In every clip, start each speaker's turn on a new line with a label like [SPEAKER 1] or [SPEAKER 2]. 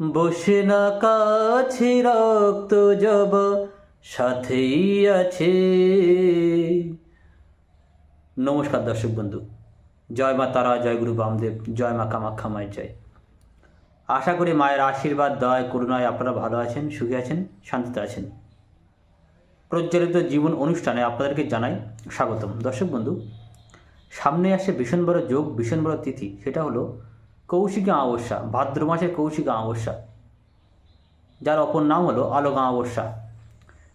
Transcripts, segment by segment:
[SPEAKER 1] বসে না কাছে রক্ত জব, সাথেই আছে। নমস্কার দর্শক বন্ধু, জয় মা তারা, জয় গুরু বামদেব, জয় মা কামাখ্যা মায়ের জয়। আশা করি মায়ের আশীর্বাদ, দয়, করুণায় আপনারা ভালো আছেন, সুখী আছেন, শান্তিতে আছেন। প্রজ্বলিত জীবন অনুষ্ঠানে আপনাদেরকে জানাই স্বাগতম। দর্শক বন্ধু, সামনে আসে ভীষণ বড় যোগ, ভীষণ বড় তিথি, সেটা হলো কৌশিক অমাবস্যা, ভাদ্র মাসের কৌশিক অমাবস্যা, যার অপর নাম হলো আলোক অমাবস্যা।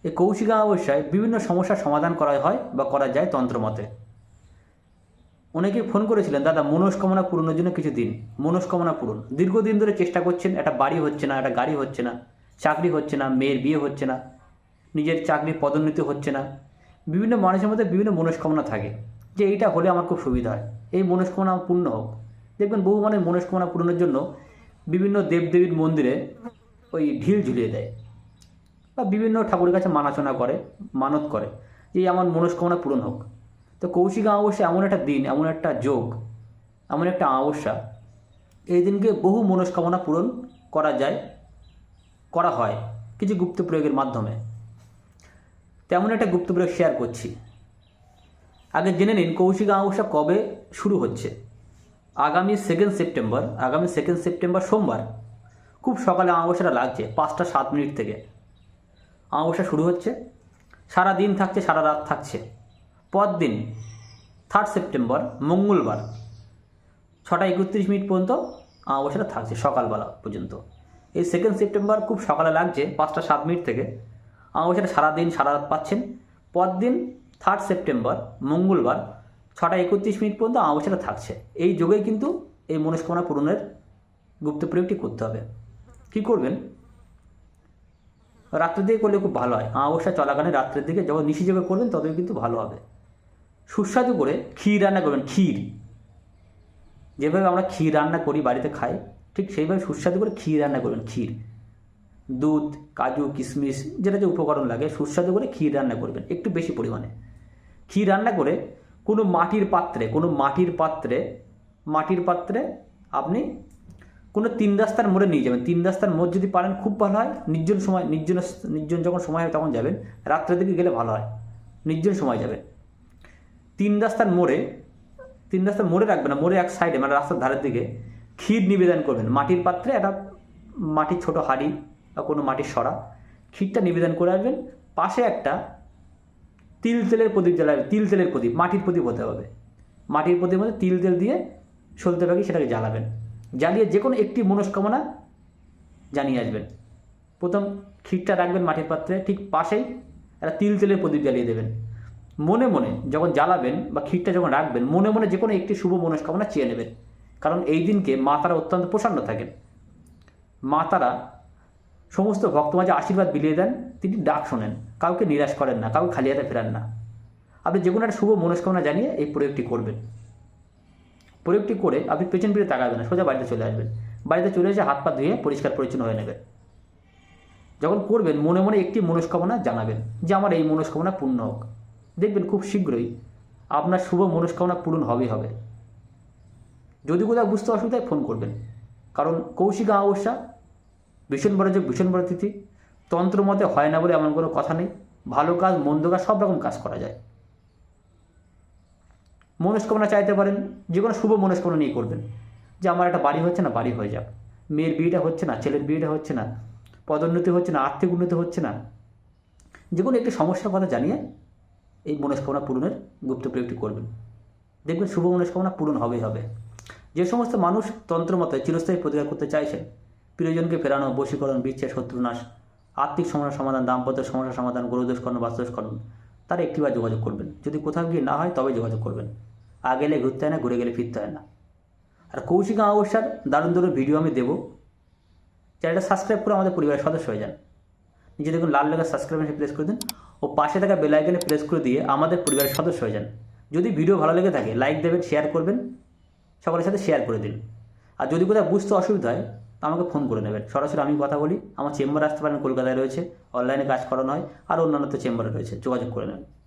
[SPEAKER 1] এই কৌশিক অমাবস্যায় বিভিন্ন সমস্যার সমাধান করা হয় বা করা যায় তন্ত্রমতে অনেকে ফোন করেছিলেন, দাদা, মনস্কামনা পূরণের জন্য কিছু দিন, মনস্কামনা পূরণ। দীর্ঘদিন ধরে চেষ্টা করছেন, একটা বাড়ি হচ্ছে না, একটা গাড়ি হচ্ছে না, চাকরি হচ্ছে না, মেয়ের বিয়ে হচ্ছে না, নিজের চাকরি পদোন্নতি হচ্ছে না। বিভিন্ন মানুষের মধ্যে বিভিন্ন মনস্কামনা থাকে। যে এইটা হলে আমার খুব সুবিধা হয়। এই মনস্কামনা পূর্ণ হোক। দেখবেন বহু মানুষ মনস্কামনা পূরণের জন্য বিভিন্ন দেবদেবীর মন্দিরে ওই ঢিল ঝুলিয়ে দেয় বা বিভিন্ন ঠাকুরের কাছে মানাচনা করে, মানত করে যে আমার মনস্কামনা পূরণ হোক। তো কৌশিক অমাবস্যা এমন একটা দিন, এমন একটা যোগ, এমন একটা অমাবস্যা, এই দিনকে বহু মনস্কামনা পূরণ করা যায়, করা হয় কিছু গুপ্ত প্রয়োগের মাধ্যমে। তেমন একটা গুপ্ত প্রয়োগ শেয়ার করছি। আগে জেনে নিন কৌশিক অমাবস্যা কবে শুরু হচ্ছে। আগামী সেকেন্ড সেপ্টেম্বর আগামী সেকেন্ড সেপ্টেম্বর সোমবার, খুব সকালে অমাবস্যাটা লাগছে, পাঁচটা সাত মিনিট থেকে। অমাবস্যা শুরু হচ্ছে, সারা দিন থাকছে, সারা রাত থাকছে। পরদিন থার্ড সেপ্টেম্বর মঙ্গলবার, ছটা একত্রিশ মিনিট পর্যন্ত অমাবস্যাটা থাকছে, সকালবেলা পর্যন্ত। এই সেকেন্ড সেপ্টেম্বর খুব সকালে লাগছে, পাঁচটা সাত মিনিট থেকে। অমাবস্যাটা সারাদিন সারা রাত পাচ্ছেন। পরদিন থার্ড সেপ্টেম্বর মঙ্গলবার ছটা একত্রিশ মিনিট পর্যন্ত অমাবস্যাটা থাকছে। এই যোগেই কিন্তু এই মনস্কামনা পূরণের গুপ্ত প্রয়োগটি করতে হবে। কী করবেন? রাত্রের দিকে করলে খুব ভালো হয়। অমাবস্যা চলাকালীন রাত্রের দিকে যখন নিশি যোগে করবেন, তবেই কিন্তু ভালো হবে। সুস্বাদু করে ক্ষীর রান্না করবেন, ক্ষীর। যেভাবে আমরা ক্ষীর রান্না করি, বাড়িতে খাই, ঠিক সেইভাবে সুস্বাদু করে ক্ষীর রান্না করবেন, ক্ষীর। দুধ, কাজু, কিশমিশ, যেটা যে উপকরণ লাগে, সুস্বাদু করে ক্ষীর রান্না করবেন, একটু বেশি পরিমাণে। ক্ষীর রান্না করে কোনো মাটির পাত্রে, কোনো মাটির পাত্রে মাটির পাত্রে আপনি কোনো তিন রাস্তার মোড়ে নিয়ে যাবেন। তিন রাস্তার মোড় যদি পারেন, খুব ভালো হয়। নির্জন সময়, নির্জন নির্জন যখন সময় হয় তখন যাবেন। রাত্রের দিকে গেলে ভালো হয়। নির্জন সময় যাবেন। তিন রাস্তার মোড়ে, তিন রাস্তার মোড়ে রাখবেন না, মোড়ে এক সাইডে মানে রাস্তার ধারের দিকে ক্ষীর নিবেদন করবেন। মাটির পাত্রে একটা মাটির ছোট হাঁড়ি বা কোনো মাটির সরা ক্ষীরটা নিবেদন করে আসবেন। পাশে একটা তিল তেলের প্রদীপ জ্বালাবে তিল তেলের প্রদীপ, মাটির প্রদীপ হতে হবে। মাটির প্রদীপ মধ্যে তিল তেল দিয়ে সলতে পাখি সেটাকে জ্বালাবেন। জ্বালিয়ে যে কোনো একটি মনস্কামনা জানিয়ে আসবেন। প্রথম ক্ষীরটা রাখবেন মাটির পাত্রে, ঠিক পাশেই একটা তিল তেলের প্রদীপ জ্বালিয়ে দেবেন। মনে মনে যখন জ্বালাবেন বা ক্ষীরটা যখন রাখবেন, মনে মনে যে কোনো একটি শুভ মনস্কামনা চেয়ে নেবেন। কারণ এই দিনকে মা তারা অত্যন্ত প্রসন্ন থাকেন। মা তারা সমস্ত ভক্ত মাঝে আশীর্বাদ বিলিয়ে দেন, তিনি ডাক শোনেন, কাউকে নিরাশ করেন না, কাউকে খালি হাতে ফেরান না। আপনি যে কোনো একটা শুভ মনস্কামনা জানিয়ে এই প্রয়োগটি করবেন। প্রয়োগটি করে আপনি পেছন ফিরে তাকাবেন না, সোজা বাড়িতে চলে আসবেন। বাড়িতে চলে এসে হাত পা ধুয়ে পরিষ্কার পরিচ্ছন্ন হয়ে নেবেন। যখন করবেন, মনে মনে একটি মনস্কামনা জানাবেন যে আমার এই মনস্কামনা পূর্ণ হোক। দেখবেন খুব শীঘ্রই আপনার শুভ মনস্কামনা পূরণ হবেই হবে। যদি কোথাও বুঝতে অসুবিধায় ফোন করবেন। কারণ কৌশিক অমাবস্যা ভীষণ বড় যে ভীষণ বড় তিথি। তন্ত্র মতে হয় না বলে এমন কোনো কথা নেই। ভালো কাজ, মন্দ কাজ সব রকম কাজ করা যায়। মনস্কামনা চাইতে পারেন যে কোনো শুভ মনস্কামনা নিয়ে করবেন। যে আমার একটা বাড়ি হচ্ছে না, বাড়ি হয়ে যাক। মেয়ের বিয়েটা হচ্ছে না, ছেলের বিয়েটা হচ্ছে না, পদোন্নতি হচ্ছে না, আর্থিক উন্নতি হচ্ছে না। যে কোনো একটি সমস্যার কথা জানিয়ে এই মনস্কামনা পূরণের গুপ্ত প্রয়োগটি করবেন। দেখবেন শুভ মনস্কামনা পূরণ হবেই হবে। যে সমস্ত মানুষ তন্ত্র মতে চিরস্থায়ী প্রতিকার করতে চাইছেন প্রিয়জনকে ফেরানো, বশীকরণ, বিচ্ছেদ, শত্রুনাশ, আর্থিক সমস্যার সমাধান দাম্পত্য সমস্যার সমাধান গরুদোষকরণ বাস্তুদোষকরণ তারা একটিবার যোগাযোগ করবেন। যদি কোথাও গিয়ে না হয় তবে যোগাযোগ করবেন। আগে গেলে ঘুরতে হয় না, ঘুরে গেলে ফিরতে হয় না। আর কৌশিক অমাবস্যার দারুণ দারুণ ভিডিও আমি দেবো। চ্যানেলটা সাবস্ক্রাইব করে আমাদের পরিবারের সদস্য হয়ে যান। নিজে দেখুন লাল লেখা সাবস্ক্রাইব প্রেস করে দিন ও পাশে থাকা বেল প্রেস করে দিয়ে আমাদের পরিবারের সদস্য হয়ে যান। যদি ভিডিও ভালো লেগে থাকে লাইক দেবেন শেয়ার করবেন, সকলের সাথে শেয়ার করে দিন। আর যদি কোথাও বুঝতে অসুবিধা হয় তা আমাকে ফোন করে নেবেন। সরাসরি আমি কথা বলি, আমার চেম্বার আসতে পারেন, কলকাতায় রয়েছে অনলাইনে কাজ করানো হয়, আর অন্যান্য তো চেম্বারে রয়েছে, যোগাযোগ করে নেবেন।